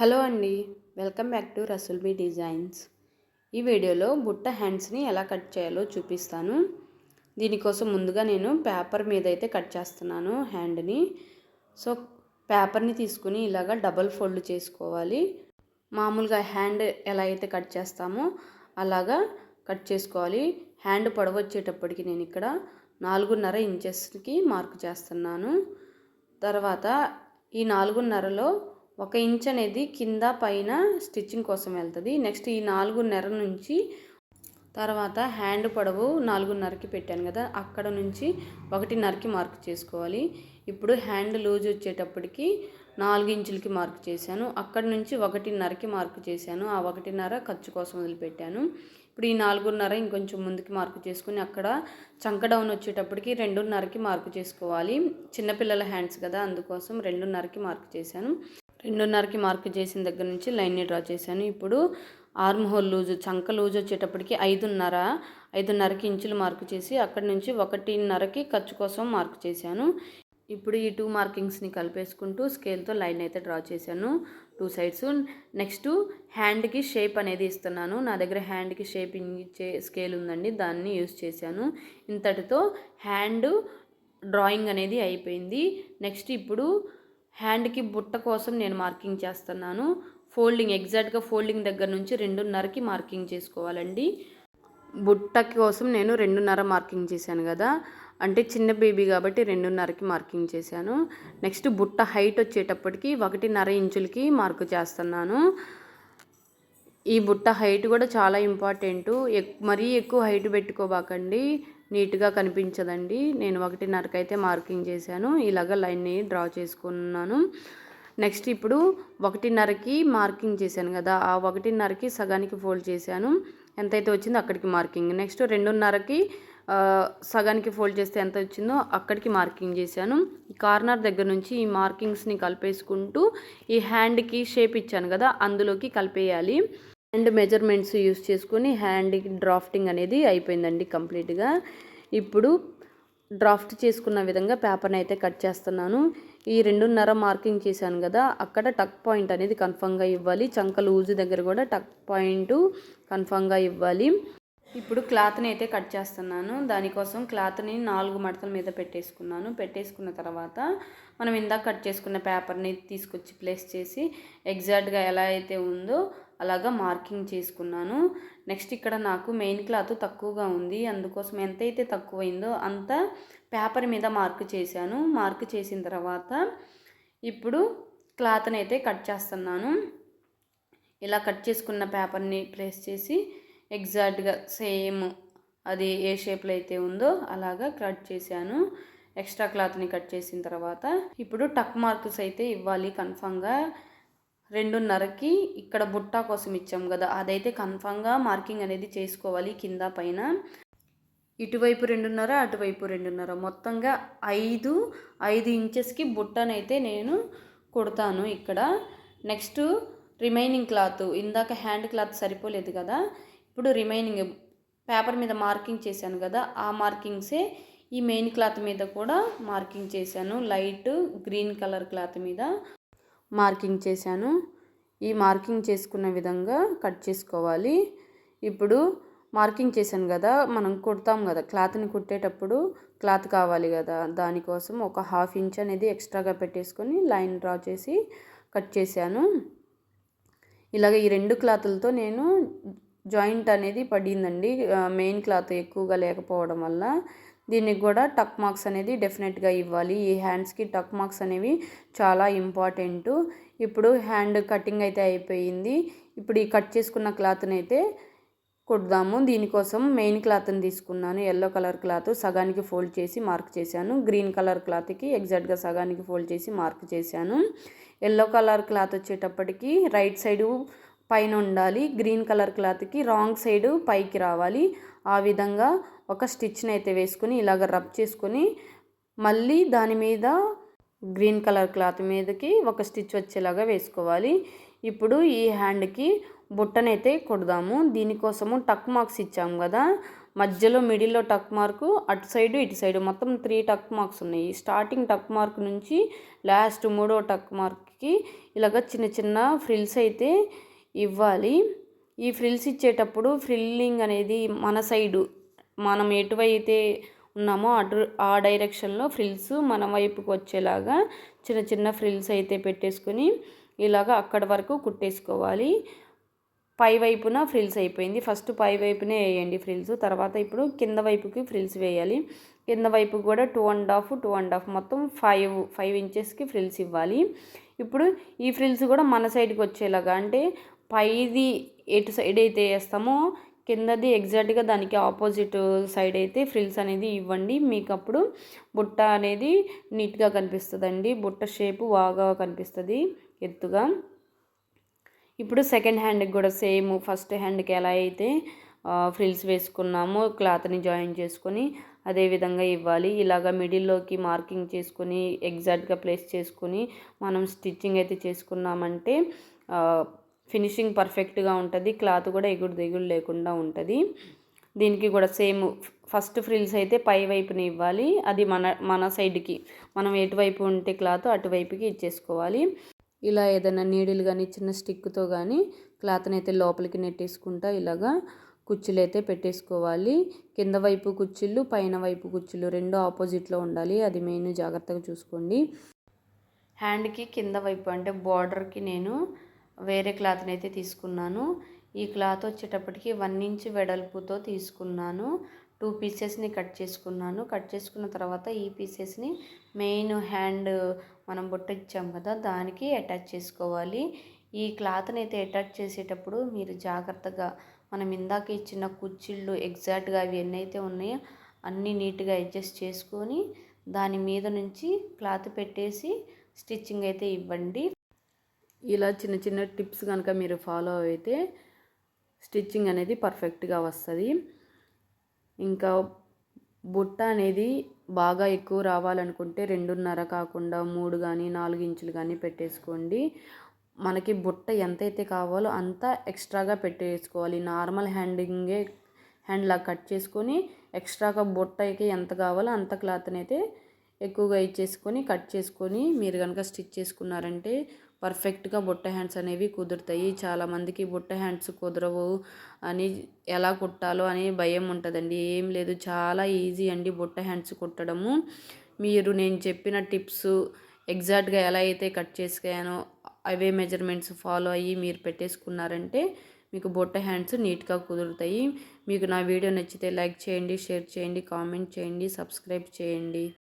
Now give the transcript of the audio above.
Hello అండి welcome back to Rasulbi designs. ఈ వీడియోలో బుట్ట హ్యాండ్స్ని ఎలా కట్ చేయాలో చూపిస్తాను. దీనికోసం ముందుగా నేను పేపర్ మీద అయితే కట్ చేస్తున్నాను హ్యాండ్ని. సో పేపర్ని తీసుకుని ఇలాగ డబల్ ఫోల్డ్ చేసుకోవాలి. మామూలుగా హ్యాండ్ ఎలా అయితే కట్ చేస్తామో అలాగా కట్ చేసుకోవాలి. హ్యాండ్ పొడవచ్చేటప్పటికి నేను ఇక్కడ నాలుగున్నర ఇంచెస్కి మార్క్ చేస్తున్నాను. తర్వాత ఈ నాలుగున్నరలో ఒక ఇంచ్ అనేది కింద పైన స్టిచ్చింగ్ కోసం వెళ్తుంది. నెక్స్ట్ ఈ నాలుగున్నర నుంచి తర్వాత హ్యాండ్ పొడవు నాలుగున్నరకి పెట్టాను కదా అక్కడ నుంచి ఒకటిన్నరకి మార్క్ చేసుకోవాలి. ఇప్పుడు హ్యాండ్ లూజ్ వచ్చేటప్పటికి నాలుగు ఇంచులకి మార్క్ చేశాను. అక్కడ నుంచి ఒకటిన్నరకి మార్క్ చేశాను. ఆ ఒకటిన్నర ఖర్చు కోసం వదిలిపెట్టాను. ఇప్పుడు ఈ నాలుగున్నర ఇంకొంచెం ముందుకి మార్క్ చేసుకుని అక్కడ చంక డౌన్ వచ్చేటప్పటికి రెండున్నరకి మార్క్ చేసుకోవాలి. చిన్నపిల్లల హ్యాండ్స్ కదా అందుకోసం రెండున్నరకి మార్క్ చేశాను. రెండున్నరకి మార్క్ చేసిన దగ్గర నుంచి లైన్ని డ్రా చేశాను. ఇప్పుడు ఆర్మ్ హోల్ లూజు చంక లూజ్ వచ్చేటప్పటికి ఐదున్నర ఐదున్నరకి ఇంచులు మార్క్ చేసి అక్కడి నుంచి ఒకటిన్నరకి ఖర్చు కోసం మార్క్ చేశాను. ఇప్పుడు ఈ టూ మార్కింగ్స్ని కలిపేసుకుంటూ స్కేల్తో లైన్ అయితే డ్రా చేశాను టూ సైడ్స్. నెక్స్ట్ హ్యాండ్కి షేప్ అనేది ఇస్తున్నాను. నా దగ్గర హ్యాండ్కి షేప్ ఇచ్చే స్కేల్ ఉందండి దాన్ని యూస్ చేశాను. ఇంతటితో హ్యాండ్ డ్రాయింగ్ అనేది అయిపోయింది. నెక్స్ట్ ఇప్పుడు హ్యాండ్కి బుట్ట కోసం నేను మార్కింగ్ చేస్తున్నాను. ఫోల్డింగ్ ఎగ్జాక్ట్గా ఫోల్డింగ్ దగ్గర నుంచి రెండున్నరకి మార్కింగ్ చేసుకోవాలండి. బుట్ట కోసం నేను రెండున్నర మార్కింగ్ చేశాను కదా. అంటే చిన్న బేబీ కాబట్టి రెండున్నరకి మార్కింగ్ చేశాను. నెక్స్ట్ బుట్ట హైట్ వచ్చేటప్పటికి ఒకటిన్నర ఇంచులకి మార్కు చేస్తున్నాను. ఈ బుట్ట హైట్ కూడా చాలా ఇంపార్టెంట్. మరీ ఎక్కువ హైట్ పెట్టుకోబాకండి. నీట్గా కనిపించదండి. నేను ఒకటిన్నరకైతే మార్కింగ్ చేశాను. ఇలాగ లైన్ని డ్రా చేసుకున్నాను. నెక్స్ట్ ఇప్పుడు ఒకటిన్నరకి మార్కింగ్ చేశాను కదా ఆ ఒకటిన్నరకి సగానికి ఫోల్డ్ చేశాను. ఎంతైతే వచ్చిందో అక్కడికి మార్కింగ్. నెక్స్ట్ రెండున్నరకి సగానికి ఫోల్డ్ చేస్తే ఎంత వచ్చిందో అక్కడికి మార్కింగ్ చేశాను. ఈ కార్నర్ దగ్గర నుంచి ఈ మార్కింగ్స్ని కలిపేసుకుంటూ ఈ హ్యాండ్కి షేప్ ఇచ్చాను కదా అందులోకి కలిపేయాలి. అండ్ మెజర్మెంట్స్ యూస్ చేసుకొని హ్యాండ్ డ్రాఫ్టింగ్ అనేది అయిపోయిందండి కంప్లీట్గా. ఇప్పుడు డ్రాఫ్ట్ చేసుకున్న విధంగా పేపర్ని అయితే కట్ చేస్తున్నాను. ఈ రెండున్నర మార్కింగ్ చేశాను కదా అక్కడ టక్ పాయింట్ అనేది కన్ఫామ్గా ఇవ్వాలి. చంక లూజు దగ్గర కూడా టక్ పాయింట్ కన్ఫామ్గా ఇవ్వాలి. ఇప్పుడు క్లాత్ని అయితే కట్ చేస్తున్నాను. దానికోసం క్లాత్ని నాలుగు మడతల మీద పెట్టేసుకున్నాను. పెట్టేసుకున్న తర్వాత మనం ఇందాక కట్ చేసుకున్న పేపర్ని తీసుకొచ్చి ప్లేస్ చేసి ఎగ్జాక్ట్గా ఎలా అయితే ఉందో అలాగా మార్కింగ్ చేసుకున్నాను. నెక్స్ట్ ఇక్కడ నాకు మెయిన్ క్లాత్ తక్కువగా ఉంది. అందుకోసం ఎంతైతే తక్కువైందో అంత పేపర్ మీద మార్క్ చేశాను. మార్క్ చేసిన తర్వాత ఇప్పుడు క్లాత్ని అయితే కట్ చేస్తున్నాను. ఇలా కట్ చేసుకున్న పేపర్ని ప్లేస్ చేసి ఎగ్జాక్ట్గా సేమ్ అది ఏ షేప్లో అయితే ఉందో అలాగా కట్ చేశాను. ఎక్స్ట్రా క్లాత్ని కట్ చేసిన తర్వాత ఇప్పుడు టక్ మార్క్స్ అయితే ఇవ్వాలి కన్ఫామ్గా. రెండున్నరకి ఇక్కడ బుట్టా కోసం ఇచ్చాం కదా. అదైతే కన్ఫామ్గా మార్కింగ్ అనేది చేసుకోవాలి కింద పైన. ఇటువైపు రెండున్నర అటువైపు రెండున్నర. మొత్తంగా ఐదు ఐదు ఇంచెస్కి బుట్టనైతే నేను కుడతాను ఇక్కడ. Next remaining cloth. ఇందాక హ్యాండ్ క్లాత్ సరిపోలేదు కదా. ఇప్పుడు రిమైనింగ్ పేపర్ మీద మార్కింగ్ చేశాను కదా. ఆ మార్కింగ్సే ఈ మెయిన్ క్లాత్ మీద కూడా మార్కింగ్ చేశాను. లైట్ గ్రీన్ కలర్ క్లాత్ మీద. మార్కింగ్ చేశాను. ఈ మార్కింగ్ చేసుకున్న విధంగా కట్ చేసుకోవాలి. ఇప్పుడు మార్కింగ్ చేశాను కదా మనం కుడతాం కదా క్లాత్ని కుట్టేటప్పుడు క్లాత్ కావాలి కదా దానికోసం ఒక హాఫ్ ఇంచ్ అనేది ఎక్స్ట్రాగా పెట్టేసుకొని లైన్ డ్రా చేసి కట్ చేశాను. ఇలాగ ఈ రెండు క్లాతులతో నేను జాయింట్ అనేది పడిందండి. మెయిన్ క్లాత్ ఎక్కువగా లేకపోవడం వల్ల దీనికి కూడా టక్ మార్క్స్ అనేది డెఫినెట్గా ఇవ్వాలి. ఈ హ్యాండ్స్కి టక్ మార్క్స్ అనేవి చాలా ఇంపార్టెంటు ఇప్పుడు హ్యాండ్ కటింగ్ అయితే అయిపోయింది. ఇప్పుడు ఈ కట్ చేసుకున్న క్లాత్ని అయితే కుడదాము. దీనికోసం మెయిన్ క్లాత్ని తీసుకున్నాను. ఎల్లో కలర్ క్లాత్ సగానికి ఫోల్డ్ చేసి మార్క్ చేశాను. గ్రీన్ కలర్ క్లాత్కి ఎగ్జాక్ట్గా సగానికి ఫోల్డ్ చేసి మార్క్ చేశాను. ఎల్లో కలర్ క్లాత్ వచ్చేటప్పటికి రైట్ సైడు పైన ఉండాలి. గ్రీన్ కలర్ క్లాత్కి రాంగ్ సైడ్ పైకి రావాలి. ఆ విధంగా ఒక స్టిచ్ని అయితే వేసుకొని ఇలాగ రబ్ చేసుకొని మళ్ళీ దాని మీద గ్రీన్ కలర్ క్లాత్ మీదకి ఒక స్టిచ్ వచ్చేలాగా వేసుకోవాలి. ఇప్పుడు ఈ హ్యాండ్కి బుట్టనైతే కొడదాము. దీనికోసము టక్ మార్క్స్ ఇచ్చాము కదా. మధ్యలో మిడిల్లో టక్ మార్కు అటు సైడు ఇటు సైడు మొత్తం త్రీ టక్ మార్క్స్ ఉన్నాయి. స్టార్టింగ్ టక్ మార్క్ నుంచి లాస్ట్ మూడో టక్ మార్క్కి ఇలాగ చిన్న చిన్న ఫ్రిల్స్ అయితే ఇవ్వాలి. ఈ ఫ్రిల్స్ ఇచ్చేటప్పుడు ఫ్రిల్లింగ్ అనేది మన సైడు మనం ఎటువైతే ఉన్నామో అటు ఆ డైరెక్షన్లో ఫ్రిల్స్ మన వైపుకి వచ్చేలాగా చిన్న చిన్న ఫ్రిల్స్ అయితే పెట్టేసుకొని ఇలాగ అక్కడ వరకు కుట్టేసుకోవాలి. పై వైపున ఫ్రిల్స్ అయిపోయింది. ఫస్ట్ పై వైపునే వేయండి ఫ్రిల్స్. తర్వాత ఇప్పుడు కింద వైపుకి ఫ్రిల్స్ వేయాలి. కింద వైపు కూడా two and half two and half మొత్తం ఫైవ్ ఫైవ్ ఇంచెస్కి ఫ్రిల్స్ ఇవ్వాలి. ఇప్పుడు ఈ ఫ్రిల్స్ కూడా మన సైడ్కి వచ్చేలాగా అంటే పైది ఎటు సైడ్ అయితే వేస్తామో కిందది ఎగ్జాక్ట్గా దానికి ఆపోజిట్ సైడ్ అయితే ఫ్రిల్స్ అనేది ఇవ్వండి. మీకు అప్పుడు బుట్ట అనేది నీట్గా కనిపిస్తుందండి. బుట్ట షేపు బాగా కనిపిస్తుంది ఎత్తుగా. ఇప్పుడు సెకండ్ హ్యాండ్కి కూడా సేమ్ ఫస్ట్ హ్యాండ్కి ఎలా అయితే ఫ్రిల్స్ వేసుకున్నామో క్లాత్ని జాయిన్ చేసుకొని అదే విధంగా ఇవ్వాలి. ఇలాగ మిడిల్లోకి మార్కింగ్ చేసుకొని ఎగ్జాక్ట్గా ప్లేస్ చేసుకొని మనం స్టిచ్చింగ్ అయితే చేసుకున్నామంటే ఫినిషింగ్ పర్ఫెక్ట్గా ఉంటుంది. క్లాత్ కూడా ఎగుడు దిగుడు లేకుండా ఉంటుంది. దీనికి కూడా సేమ్ ఫస్ట్ ఫ్రిల్స్ అయితే పై వైపుని ఇవ్వాలి. అది మన మన సైడ్కి మనం ఎటువైపు ఉంటే క్లాత్ అటువైపుకి ఇచ్చేసుకోవాలి. ఇలా ఏదైనా నీడిల్ కానీ చిన్న స్టిక్తో కానీ క్లాత్ని అయితే లోపలికి నెట్టేసుకుంటా ఇలాగా కుచ్చులు అయితే పెట్టేసుకోవాలి. కింద వైపు కుచ్చులు పైన వైపు కుచ్చులు రెండు ఆపోజిట్లో ఉండాలి. అది మెయిన్ జాగ్రత్తగా చూసుకోండి. హ్యాండ్కి కింద వైపు అంటే బార్డర్కి నేను వేరే క్లాత్ని అయితే తీసుకున్నాను. ఈ క్లాత్ వచ్చేటప్పటికి వన్ ఇంచ్ వెడల్పుతో తీసుకున్నాను. టూ పీసెస్ని కట్ చేసుకున్నాను. కట్ చేసుకున్న తర్వాత ఈ పీసెస్ని మెయిన్ హ్యాండ్ మనం బుట్ట ఇచ్చాం కదా దానికి అటాచ్ చేసుకోవాలి. ఈ క్లాత్ని అయితే అటాచ్ చేసేటప్పుడు మీరు జాగ్రత్తగా మనం ఇందాక ఇచ్చిన కుచ్చిళ్ళు ఎగ్జాక్ట్గా అవి ఎన్నైతే ఉన్నాయో అన్నీ నీట్గా అడ్జస్ట్ చేసుకొని దాని మీద నుంచి క్లాత్ పెట్టేసి స్టిచ్చింగ్ అయితే ఇవ్వండి. ఇలా చిన్న చిన్న టిప్స్ కనుక మీరు ఫాలో అయితే స్టిచ్చింగ్ అనేది పర్ఫెక్ట్గా వస్తుంది. ఇంకా బుట్ట అనేది బాగా ఎక్కువ రావాలనుకుంటే రెండున్నర కాకుండా మూడు కానీ నాలుగు ఇంచులు కానీ పెట్టేసుకోండి. మనకి బుట్ట ఎంతైతే కావాలో అంత ఎక్స్ట్రాగా పెట్టేసుకోవాలి. నార్మల్ హ్యాండింగే హ్యాండ్లా కట్ చేసుకొని ఎక్స్ట్రాగా బుట్టకి ఎంత కావాలో అంత క్లాత్ని అయితే ఎక్కువగా ఇచ్చేసుకొని కట్ చేసుకొని మీరు కనుక స్టిచ్ చేసుకున్నారంటే పర్ఫెక్ట్గా బుట్ట హ్యాండ్స్ అనేవి కుదురుతాయి. చాలామందికి బుట్ట హ్యాండ్స్ కుదరవు అని ఎలా కుట్టాలో అని భయం ఉంటుందండి. ఏం లేదు చాలా ఈజీ అండి బుట్ట హ్యాండ్స్ కుట్టడము. మీరు నేను చెప్పిన టిప్స్ ఎగ్జాక్ట్గా ఎలా అయితే కట్ చేసుకానో అవే మెజర్మెంట్స్ ఫాలో అయ్యి మీరు పెట్టేసుకున్నారంటే మీకు బొట్ట హ్యాండ్స్ నీట్గా కుదురుతాయి. మీకు నా వీడియో నచ్చితే లైక్ చేయండి షేర్ చేయండి కామెంట్ చేయండి సబ్స్క్రైబ్ చేయండి.